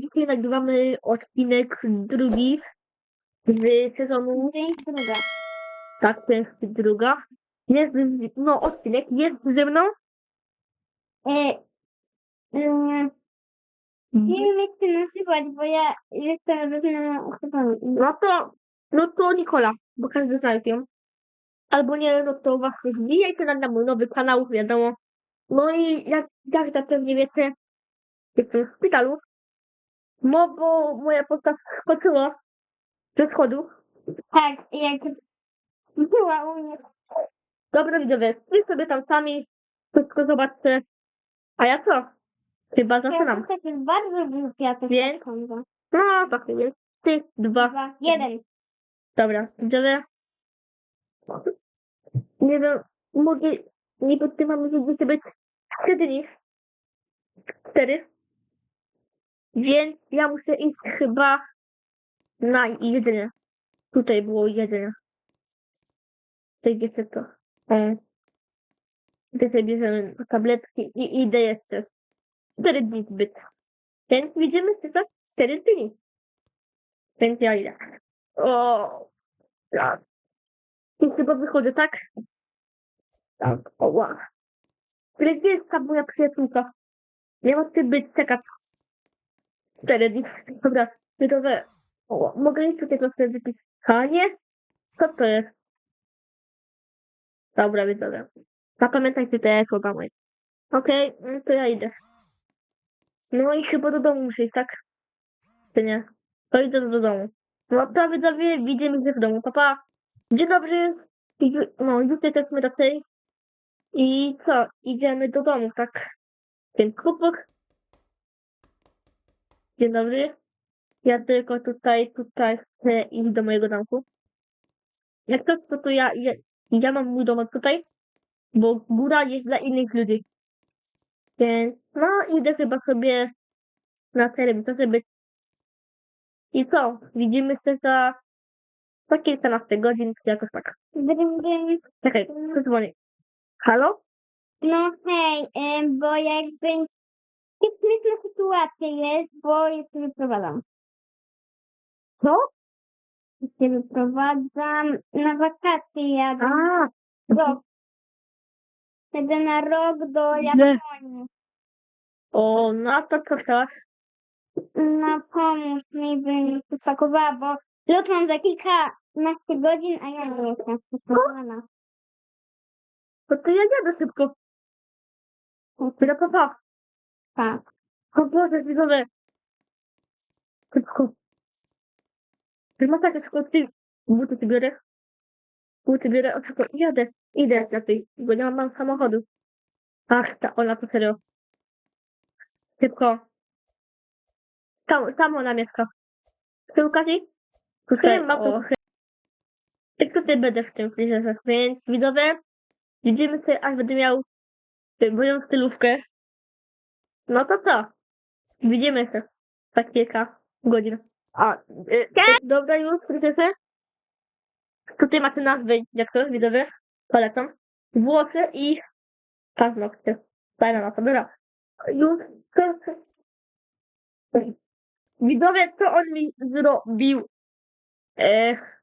dzisiaj nagrywamy odcinek drugi z sezonu, Część druga. tak, część druga. Jest, no, odcinek jest ze mną. E, e, nie wiem jak to nazywać, bo ja jestem różnymi osobami. No to, no to Nikola, bo każdy zna ją. Albo nie, no to właśnie wbijajcie na mój nowy kanał, wiadomo. No i jak, jak zapewne wiecie, jestem w szpitalu. No bo moja postać skoczyła ze schodów. Tak, jak była u mnie. Dobra widzowie, wy sobie tam sami wszystko zobaczcie. A ja co? Chyba zaczynam. To jest bardzo głupia to Więc? sekunda. No, tak więc. Ty, dwa. Dwa, jeden. Dobra, widzowie. Nie wiem, mogę, niby ty mamy żeby być trzy dni. Cztery. Więc ja muszę iść chyba na jedzenie. Tutaj było jedzenie. Tutaj wiecie to. O. Tutaj bierzemy tabletki i idę jeszcze. Cztery dni zbyt. Więc widzimy się za cztery dni. Więc ja idę. O, tak. I chyba wychodzę, tak? Tak, o wow. Ale gdzie jest ta moja przyjaciółka? Ma ty być, czekać. Cztery dni. Dobra, gotowe. O, mogę iść tutaj trochę wypić. A nie? Co to jest? Dobra, widzowie. Zapamiętajcie te słowa moje. Okej, no to ja idę. No i chyba do domu muszę iść, tak? Czy nie? To idę do domu. No to widzowie, widzimy się w domu. Papa. Dzień dobry. No, już jesteśmy raczej. I co? Idziemy do domu, tak? Ten kubok. Dzień dobry. Ja tylko tutaj, tutaj chcę iść do mojego domku. Jak to, to, to ja, ja, ja mam mój domek tutaj, bo góra jest dla innych ludzi. Więc, no, idę chyba sobie na to żeby i co? Widzimy się za, za kilkanaście godzin, czy jakoś tak. Drym, drym. Czekaj, dzwonię. Halo? No hej, bo jakby śmieszna sytuacja jest, bo ja się wyprowadzam. Co? Ja się wyprowadzam na wakacje jadę. A, Rok. Jadę na rok do? Japonii. o, no to co teraz? No pomóż mi, bym się spakowała, bo lot mam za kilkanaście godzin, a ja nie jestem spakowana. No to ja jadę szybko. Dobra, papa. Tak. O Boże, widzowie. Szybko. Ty masz takie szybko, ty buty ty biorę. Buty biorę, o szybko, jadę. Idę lepiej, bo nie mam samochodu. Ach, ta ona to serio. Szybko. Tam, tam ona mieszka. Ty Łukasi? Tutaj mam to. Jak tutaj będę w tym frizerze, więc widzowie, widzimy się, aż będę miał moją stylówkę. No to co? Widzimy się za kilka godzin. A, y, dobra już, frizerze. Tutaj macie nazwy, jak to, widzowie. Polecam. Włosy i paznokcie. Fajna nazwa, dobra. Już, Widzowie, co on mi zrobił? Ech.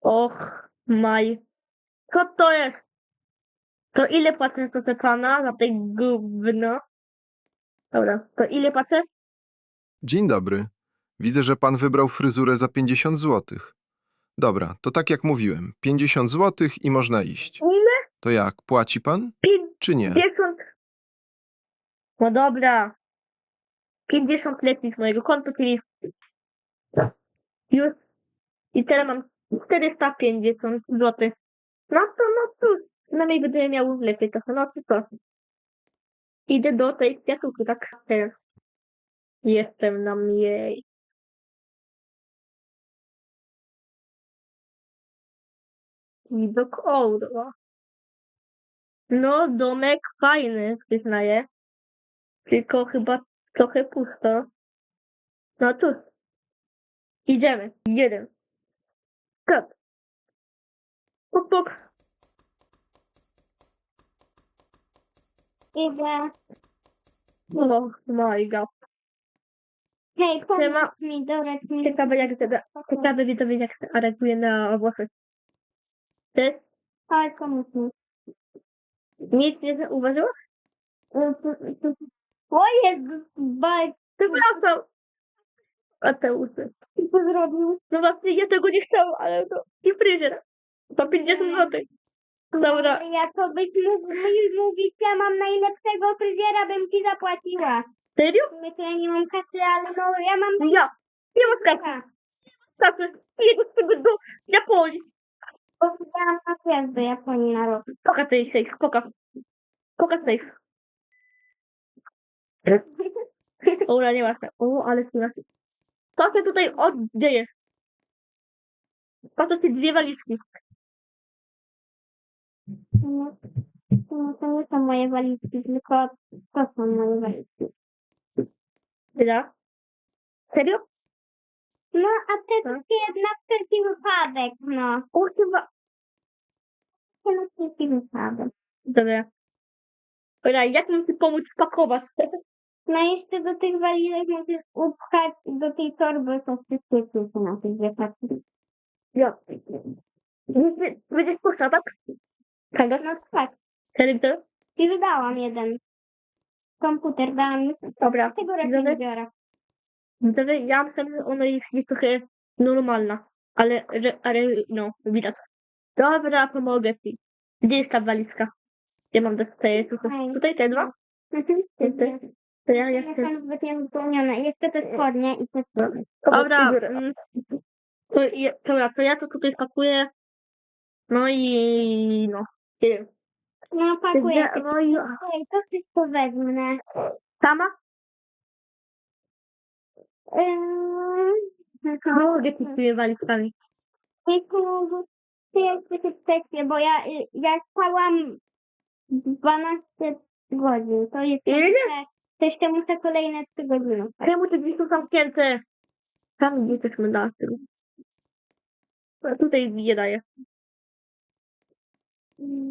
Och, maj. Co to jest? To ile płacę za te pana, za te gówno? Dobra, to ile płacę? Dzień dobry. Widzę, że pan wybrał fryzurę za 50 zł. Dobra, to tak jak mówiłem, 50 zł i można iść. Ile? To jak, płaci pan, czy nie? 50. No dobra. 50 leci z mojego konta, czyli już. I teraz mam 450 zł. No to, no cóż, przynajmniej będę miał lepiej trochę, no to co? Idę do tej kwiatówki, tak? Jestem na jej. Widok Ouro. No, domek fajny, przyznaję. Tylko chyba trochę pusto. No cóż. Idziemy. Jeden. Stop. Puk, puk. Idę. Oh my god. Hej, Siema. pomóż mi, dorać mi. Ciekawe jak ciekawe widzowie jak reaguje na włosy. Ty Chodź, pomóż mi. nic nie zauważyłaś? O Jezus, baj, Przepraszam. A te usy. co zrobił? No właśnie ja tego nie chciałam, ale to i fryzjer. To 50 zł. Dobra. Ja to byś mógł mi mówić, ja mam najlepszego fryzjera, bym ci zapłaciła. Serio? My to ja nie mam kasy, ale no ja mam Ja. Nie ma kasy. Kasy. Jedę z tego do Japonii. Powiedziałam na gwiazd do Japonii na rok. Pokaż tej safe. Pokaż. Pokaż safe. Dobra, nie ma O, ale słychać. Co się tutaj oddzieje? Po co te dwie walizki? No, to, to nie są moje walizki, tylko to są moje walizki. Tyle? Serio? No, a te Tak. takie na wszelki wypadek, no. O, chyba. To na wszelki wypadek. Dobra. Dobra, jak mam ci pomóc spakować? No jeszcze do tych walizek musisz upchać do tej torby są wszystkie klucze na tych wypadkach. Ja. Będzie- Będziesz puszczał, tak? Czego? No tak, Serio to? i wydałam jeden. Komputer dałam. Dobra. Tego raczej biorę. ja myślę, że ona jest, jest trochę normalna. Ale, że, ale, no, widać. Dobra, pomogę ci. Gdzie jest ta walizka? Gdzie mam dostaję? Tutaj, Ej. tutaj te dwa? Mhm. Tutaj. To ja jeszcze... są zbyt niewypełnione. Jeszcze te spodnie i te spodnie. Dobra. mm, To, ja- dobra, to ja to tutaj pakuję. No i no. Nie. No pakuję. No i Ej, to wszystko wezmę. sama? Ym, Mogę ci z tymi walizkami. Tylko ty jesteś w teście, bo ja, ja spałam 12 godzin. To jest Ile? to jeszcze muszę kolejne 3 godziny. Czemu te drzwi są zamknięte? Tam gdzie jesteśmy na tym. A tutaj nie daję.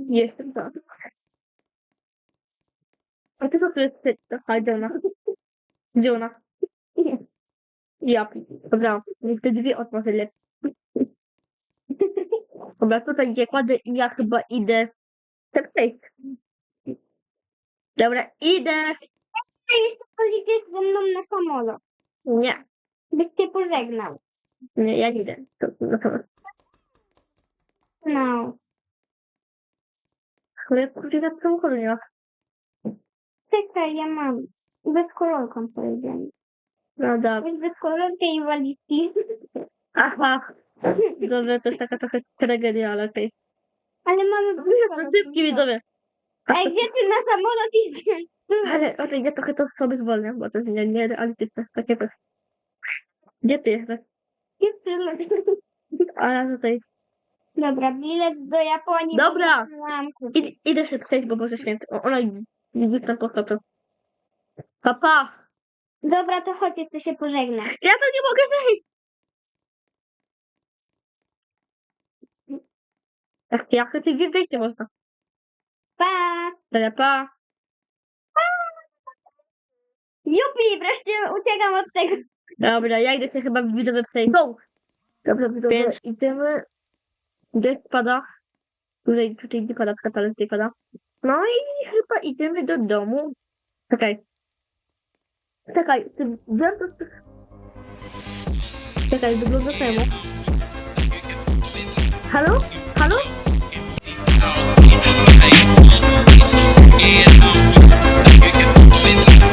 Jestem za. A ty co tu jest? Aha, gdzie ona? Gdzie ona? Ja. Dobra, te drzwi otworzę lepiej. Dobra, tutaj gdzie kładę i ja chyba idę. Tak przejść. Dobra, idę. A jeszcze policzysz ze mną na samolot. Nie, Byś cię pożegnał. nie, ja idę. To, no to, No. Ale na samochodu nie ma. Czekaj, ja mam. Bez kolorką powiedziałem. No dobra. Bez kolorki i walizki. Aha. Dobrze, to jest taka trochę tragedia, ale okej. Ale mamy bez kolorki. Szybki widzowie. Ej, gdzie ty na samolot idziesz? Ale okej, ja trochę to sobie zwolnię, bo to jest nie- nierealistyczne. Takie coś. Gdzie ty jesteś? Jestem. A ja tutaj. Dobra, bilet do Japonii. Dobra. Mam kupić. Id, idę się przejść, bo Boże Święty. O, ona gdzieś tam postopił. Papa! Dobra, to chodź, chcę się pożegnać. Ja to nie mogę wyjść! Jak ja chcę ci wyjść, nie można. Pa! Dobra, pa! Jupi, wreszcie uciekam od tego. Dobra, ja idę się chyba widzowie przejść. Go! Dobra, widzowie, Więc idziemy. Deszcz pada. Tutaj, tutaj nie pada, ale tutaj pada. No i chyba idziemy do domu. Czekaj. Czekaj, ty wracasz... Czekaj, wygląda temu. Halo? Halo? Yeah.